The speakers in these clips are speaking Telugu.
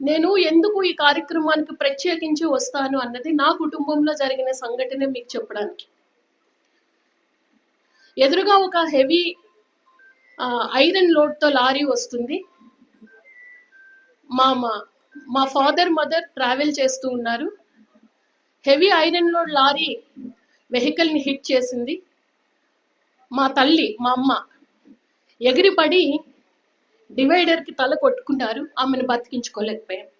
నేను ఎందుకు ఈ కార్యక్రమానికి ప్రత్యేకించి వస్తాను అన్నది నా కుటుంబంలో జరిగిన సంఘటన మీకు చెప్పడానికి. ఎదురుగా ఒక హెవీ ఐరన్ లోడ్తో లారీ వస్తుంది. మా మా మా ఫాదర్ మదర్ ట్రావెల్ చేస్తూ ఉన్నారు. హెవీ ఐరన్ లోడ్ లారీ వెహికల్ని హిట్ చేసింది. మా తల్లి మా అమ్మ ఎగిరిపడి డివైడర్కి తల కొట్టుకున్నారు. ఆమెను బతికించుకోలేకపోయాను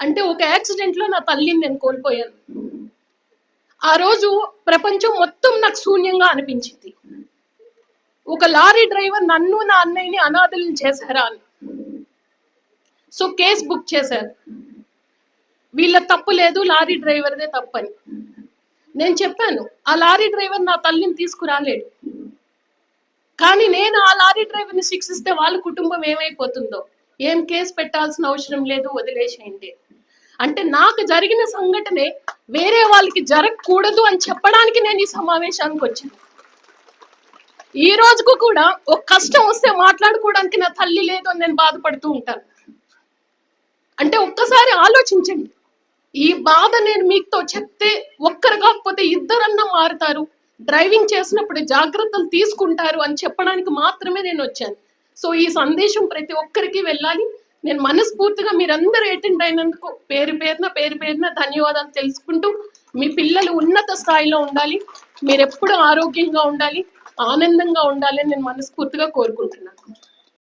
అంటే ఒక యాక్సిడెంట్లో నా తల్లిని నేను కోల్పోయాను. ఆ రోజు ప్రపంచం మొత్తం నాకు శూన్యంగా అనిపించింది. ఒక లారీ డ్రైవర్ నన్ను నా అన్నయ్యని అనాథలను చేశారా అని. సో కేసు బుక్ చేశారు. వీళ్ళ తప్పు లేదు లారీ డ్రైవర్దే తప్పని. నేను చెప్పాను ఆ లారీ డ్రైవర్ నా తల్లిని తీసుకురాలేడు కానీ నేను ఆ లారీ డ్రైవర్ని శిక్షిస్తే వాళ్ళ కుటుంబం ఏమైపోతుందో? ఏం కేసు పెట్టాల్సిన అవసరం లేదు వదిలేసేయండి. అంటే నాకు జరిగిన సంఘటనే వేరే వాళ్ళకి జరగకూడదు అని చెప్పడానికి నేను ఈ సమావేశానికి వచ్చాను. ఈ రోజుకు కూడా ఒక కష్టం వస్తే మాట్లాడుకోవడానికి నా తల్లి లేదు అని నేను బాధపడుతూ ఉంటాను. అంటే ఒక్కసారి ఆలోచించండి. ఈ బాధ నేను మీతో చెప్తే ఒక్కరు కాకపోతే ఇద్దరన్నా మారుతారు. డ్రైవింగ్ చేసినప్పుడు జాగ్రత్తలు తీసుకుంటారు అని చెప్పడానికి మాత్రమే నేను వచ్చాను. సో ఈ సందేశం ప్రతి ఒక్కరికి వెళ్ళాలి. నేను మనస్ఫూర్తిగా మీరందరూ అటెండ్ అయినందుకు పేరు పేరున పేరు పేరున ధన్యవాదాలు తెలుసుకుంటూ మీ పిల్లలు ఉన్నత స్థాయిలో ఉండాలి. మీరు ఎప్పుడు ఆరోగ్యంగా ఉండాలి. ఆనందంగా ఉండాలి నేను మనస్ఫూర్తిగా కోరుకుంటున్నాను.